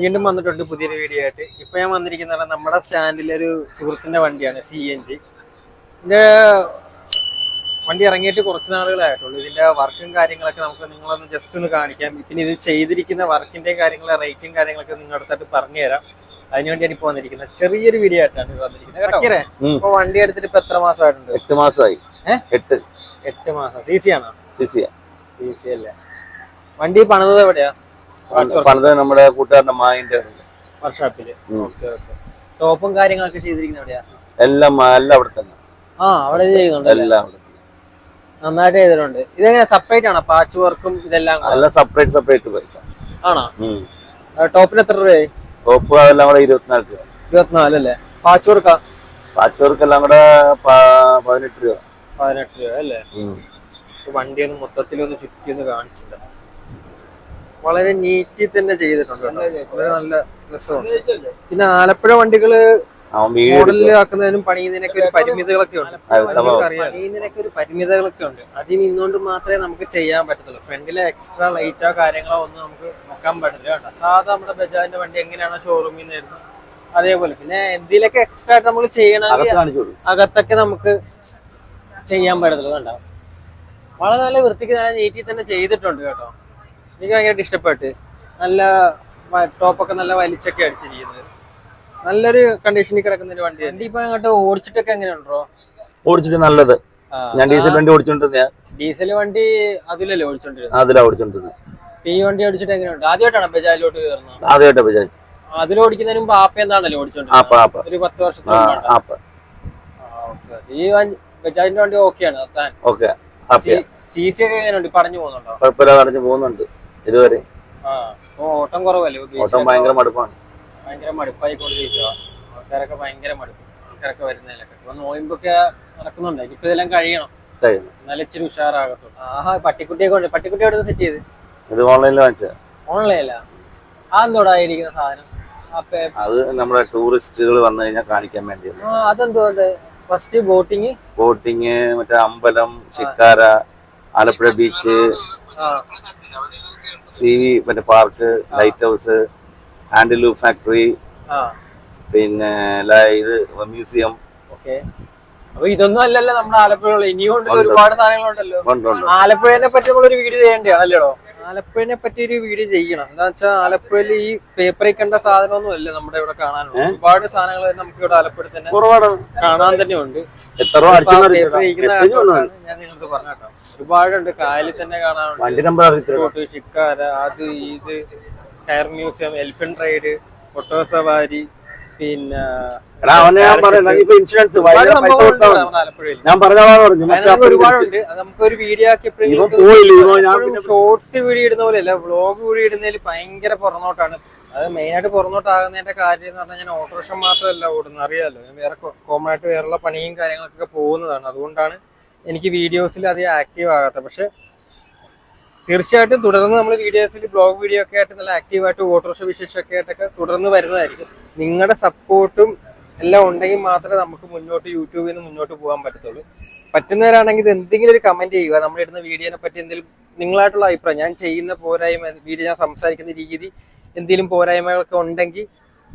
വീണ്ടും വന്നിട്ടുണ്ട് പുതിയൊരു വീഡിയോ ആയിട്ട്. ഇപ്പൊ ഞാൻ വന്നിരിക്കുന്നത് നമ്മുടെ സ്റ്റാൻഡിലൊരു സുഹൃത്തിന്റെ വണ്ടിയാണ് സി എൻ ജി ഇതിന്റെ വണ്ടി ഇറങ്ങിയിട്ട് കുറച്ച് നാളുകളായിട്ടുള്ളൂ ഇതിന്റെ വർക്കും കാര്യങ്ങളൊക്കെ നമുക്ക് നിങ്ങളൊന്ന് ജസ്റ്റ് ഒന്ന് കാണിക്കാം. പിന്നെ ഇത് ചെയ്തിരിക്കുന്ന വർക്കിന്റെ കാര്യങ്ങളെ റേറ്റും കാര്യങ്ങളൊക്കെ നിങ്ങളുടെ അടുത്തായിട്ട് പറഞ്ഞു തരാം അതിനുവേണ്ടിയാണ് ഇപ്പൊ വന്നിരിക്കുന്നത്. ചെറിയൊരു വീഡിയോ ആയിട്ടാണ് വന്നിരിക്കുന്നത് ഇപ്പൊ വണ്ടി എടുത്തിട്ട് ഇപ്പൊ എത്ര മാസമായിട്ടുണ്ട് എട്ട് മാസമായി? എട്ട്. എട്ട് മാസം. സി സി ആണോ? സി സി അല്ലേ? വണ്ടി പണിതത് എവിടെയാ? പണിത് നമ്മുടെ കൂട്ടുകാരന്റെ മായിന്റെ വർക്ക്ഷോപ്പിൽ ടോപ്പും കാര്യങ്ങളൊക്കെ ചെയ്തിരിക്കുന്നത് എവിടെയാ? എല്ലാം എല്ലാം അവിടെ തന്നെ. ആ അവിടെ ചെയ്യുന്നുണ്ട് എല്ലാം അവിടെ. നന്നായിട്ട് ചെയ്തിട്ടുണ്ട്. ഇതെങ്ങനെ സെപ്പറേറ്റ് ആണോ? പാച്ച് വർക്കും ഇതെല്ലാം എല്ലാം സെപ്പറേറ്റ് സെപ്പറേറ്റ് പൈസ ആണോ? ടോപ്പിന് എത്ര രൂപയായി? ടോപ്പ് അതെല്ലാം കൂടെ ഇരുപത്തിനാല് രൂപ. ഇരുപത്തിനാല് അല്ലേ? പാച്ച് വർക്കാ പാച്ചവർക്ക് എല്ലാം കൂടെ പതിനെട്ട് രൂപ. പതിനെട്ട് രൂപ അല്ലേ? വണ്ടി ഒന്ന് മൊത്തത്തിൽ ഒന്ന് ചുറ്റി ഒന്ന് കാണിച്ചില്ല വളരെ നീറ്റി തന്നെ ചെയ്തിട്ടുണ്ട്. വളരെ നല്ല രസമുണ്ട്. പിന്നെ ആലപ്പുഴ വണ്ടികൾ മോഡലിൽ ആക്കുന്നതിനും പണിയുന്നതിനൊക്കെ ഒരു പരിമിതികളൊക്കെ ഉണ്ട്. പണിയുന്നതിനൊക്കെ ഒരു പരിമിതികളൊക്കെ ഉണ്ട്. അതിൽ നിന്നുകൊണ്ട് മാത്രമേ നമുക്ക് ചെയ്യാൻ പറ്റത്തുള്ളൂ. ഫ്രണ്ടിലെ എക്സ്ട്രാ ലൈറ്റോ കാര്യങ്ങളോ ഒന്നും നമുക്ക് നോക്കാൻ പറ്റില്ല കേട്ടോ. സാധാ നമ്മുടെ ബജാജിന്റെ വണ്ടി എങ്ങനെയാണോ ഷോറൂമിൽ നിന്ന് വരുന്നത് അതേപോലെ. പിന്നെ എന്തിലൊക്കെ എക്സ്ട്രാ ആയിട്ട് നമ്മൾ ചെയ്യണമെങ്കിൽ അകത്തൊക്കെ നമുക്ക് ചെയ്യാൻ പറ്റത്തുള്ളൂ കണ്ടോ വളരെ നല്ല വൃത്തിക്ക് നല്ല നീറ്റിൽ തന്നെ ചെയ്തിട്ടുണ്ട് കേട്ടോ. എനിക്ക് ഭയങ്കരമായിട്ട് ഇഷ്ടപ്പെട്ട്. നല്ല ടോപ്പൊക്കെ നല്ല വലിച്ചൊക്കെ അടിച്ചിരിക്കുന്നത്. നല്ലൊരു കണ്ടീഷനിൽ കിടക്കുന്ന ഒരു വണ്ടി വണ്ടി ഇപ്പൊ അങ്ങോട്ട് ഓടിച്ചിട്ടൊക്കെ എങ്ങനെയുണ്ടോ ഓടിച്ചിട്ട് നല്ലത്. ഞാൻ ഡീസൽ വണ്ടി ഓടിച്ചോണ്ടിരുന്ന ഡീസൽ വണ്ടി അതിലല്ലേ ഓടിച്ചോണ്ടിരുന്നത് അതിലാ ഓടിച്ചോണ്ടിരുന്നത്. ഈ വണ്ടി ഓടിച്ചിട്ട് എങ്ങനെയുണ്ട്? ആദ്യമായിട്ടാണ് ബജാജിലോട്ട് കയറുന്നത്? ആദ്യമായിട്ട് ബജാജ്. അതിലോടിക്കുന്നതിന് മുമ്പ് ആപ്പ എന്താണല്ലോ ഓടിച്ചോണ്ടിരുന്നത്? ഒരു പത്ത് വർഷത്തോളം ഈ വണ്ടി- ബജാജിന്റെ വണ്ടി ഓക്കെയാണ് സി സി ഒക്കെ എങ്ങനെയുണ്ട്? പറഞ്ഞു പോകുന്നുണ്ടോ? പറഞ്ഞു പോകുന്നുണ്ട്. ഇതുവരെ. ആ. ഓട്ടം കുറവല്ലേ? ഓട്ടം ഭയങ്കര മടുപ്പാണ്. ഭയങ്കര മടുപ്പായിക്കൊണ്ടിരിക്കുക ആൾക്കാരൊക്കെ ഭയങ്കര മടുപ്പ്. ആൾക്കാരൊക്കെ വരുന്നതിലൊക്കെ. ഇപ്പൊ നോയമ്പൊക്കെ നടക്കുന്നുണ്ട്. ഇനിയിപ്പോ ഇതെല്ലാം കഴിയണം. എന്നാലും ഇച്ചിരി ഉഷാറാകത്തുള്ളൂ. ആഹാ പട്ടിക്കുട്ടിയെ കൊണ്ട് പട്ടിക്കുട്ടി എവിടെ സെറ്റ് ചെയ്ത്? ഇത് ഓൺലൈനിൽ വാങ്ങിച്ചത്. ഓൺലൈനിലാ ആ എന്തോടായിരിക്കുന്ന സാധനം? അത് നമ്മുടെ ടൂറിസ്റ്റുകൾ വന്നു കഴിഞ്ഞാൽ കാണിക്കാൻ വേണ്ടി അതെന്തോ ഫസ്റ്റ് ബോട്ടിങ് ബോട്ടിങ് മറ്റേ അമ്പലം ചിക്കാര ആലപ്പുഴ ബീച്ച് സി വി മറ്റേ park light house handloom factory പിന്നെ ഇത് മ്യൂസിയം. ഓക്കെ. അപ്പൊ ഇതൊന്നും അല്ലല്ലോ നമ്മുടെ ആലപ്പുഴ ഇനിയും ഒരുപാട് സാധനങ്ങളുണ്ടല്ലോ. ആലപ്പുഴനെ പറ്റി നമ്മളൊരു വീഡിയോ ചെയ്യേണ്ടതാണല്ലോ ആലപ്പുഴനെ പറ്റി ഒരു വീഡിയോ ചെയ്യണം. എന്താ വെച്ചാൽ ആലപ്പുഴയിൽ ഈ പേപ്പറിൽ കണ്ട സാധനമൊന്നും അല്ല നമ്മുടെ ഇവിടെ കാണാനുള്ളത്. ഒരുപാട് സാധനങ്ങൾ നമുക്ക് ഇവിടെ ആലപ്പുഴ തന്നെ കാണാൻ തന്നെ ഉണ്ട് ഞാൻ നിങ്ങൾക്ക് പറഞ്ഞു കേട്ടോ. ഒരുപാടുണ്ട്. കായലിൽ തന്നെ കാണാനുണ്ട്. വണ്ടി നമ്പർ അറിയത്തില്ല ഷിക്കാര അത് ഇത് കയർ മ്യൂസിയം എലിഫന്റ് റൈഡ് ഒട്ടോ സവാരി പിന്നെ എടാ അവനെ ഞാൻ പറയുന്നത് ഇപ്പൊ ഇൻഷുറൻസ് ഒരുപാട് സംഭവങ്ങളുണ്ട് നമ്മുടെ ആലപ്പുഴയിൽ. ഞാൻ പറഞ്ഞോളാന്ന് പറഞ്ഞു മറ്റേ അതിനകത്ത് ഒരുപാടുണ്ട്. അത് നമുക്ക് ഒരു വീഡിയോ ആക്കി ഇവൻ പോയില്ല? ഇവൻ ഞാൻ പിന്നെ ഷോർട്സ് വീഡിയോ ഇടുന്ന പോലെ അല്ല വ്ളോഗ് വീഡിയോ ഇടുന്നതിൽ ഭയങ്കര പുറന്നോട്ടാണ്. അത് മെയിൻ ആയിട്ട് പുറന്നോട്ടാകുന്നതിന്റെ കാര്യം എന്ന് പറഞ്ഞാൽ ഞാൻ ഓട്ടോറിക്ഷ മാത്രമല്ല ഓടുന്നത്. അറിയാലോ? ഞാൻ വേറെ കോമൺ ആയിട്ട് വേറെയുള്ള പണിയും കാര്യങ്ങളൊക്കെ പോകുന്നതാണ്. അതുകൊണ്ടാണ് എനിക്ക് വീഡിയോസിൽ അധികം ആക്റ്റീവ് ആകാത്ത പക്ഷെ തീർച്ചയായിട്ടും തുടർന്ന് നമ്മൾ വീഡിയോസിൽ ബ്ലോഗ് വീഡിയോ ഒക്കെ ആയിട്ട് നല്ല ആക്റ്റീവായിട്ട് ഓട്ടോറിക്ഷ വിശേഷമൊക്കെ ആയിട്ടൊക്കെ തുടർന്ന് വരുന്നതായിരിക്കും. നിങ്ങളുടെ സപ്പോർട്ടും എല്ലാം ഉണ്ടെങ്കിൽ മാത്രമേ നമുക്ക് മുന്നോട്ട് യൂട്യൂബിൽ നിന്ന് മുന്നോട്ട് പോകാൻ പറ്റത്തുള്ളൂ. പറ്റുന്നവരാണെങ്കിൽ ഇത് എന്തെങ്കിലും ഒരു കമന്റ് ചെയ്യുക. നമ്മൾ ഇടുന്ന വീഡിയോനെ പറ്റി എന്തെങ്കിലും നിങ്ങളായിട്ടുള്ള അഭിപ്രായം. ഞാൻ ചെയ്യുന്ന പോരായ്മ വീഡിയോ ഞാൻ സംസാരിക്കുന്ന രീതി എന്തെങ്കിലും പോരായ്മകളൊക്കെ ഉണ്ടെങ്കിൽ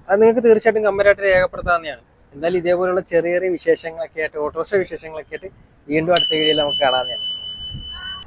അത് നിങ്ങൾക്ക് തീർച്ചയായിട്ടും കമ്പരായിട്ട് രേഖപ്പെടുത്താവുന്നതാണ്. എന്തായാലും ഇതേപോലുള്ള ചെറിയ ചെറിയ വിശേഷങ്ങളൊക്കെ ആയിട്ട് ഓട്ടോറിക്ഷ വിശേഷങ്ങളൊക്കെ ആയിട്ട് വീണ്ടും അടുത്ത വീഡിയോയിൽ നമുക്ക് കാണാവുന്നതാണ്.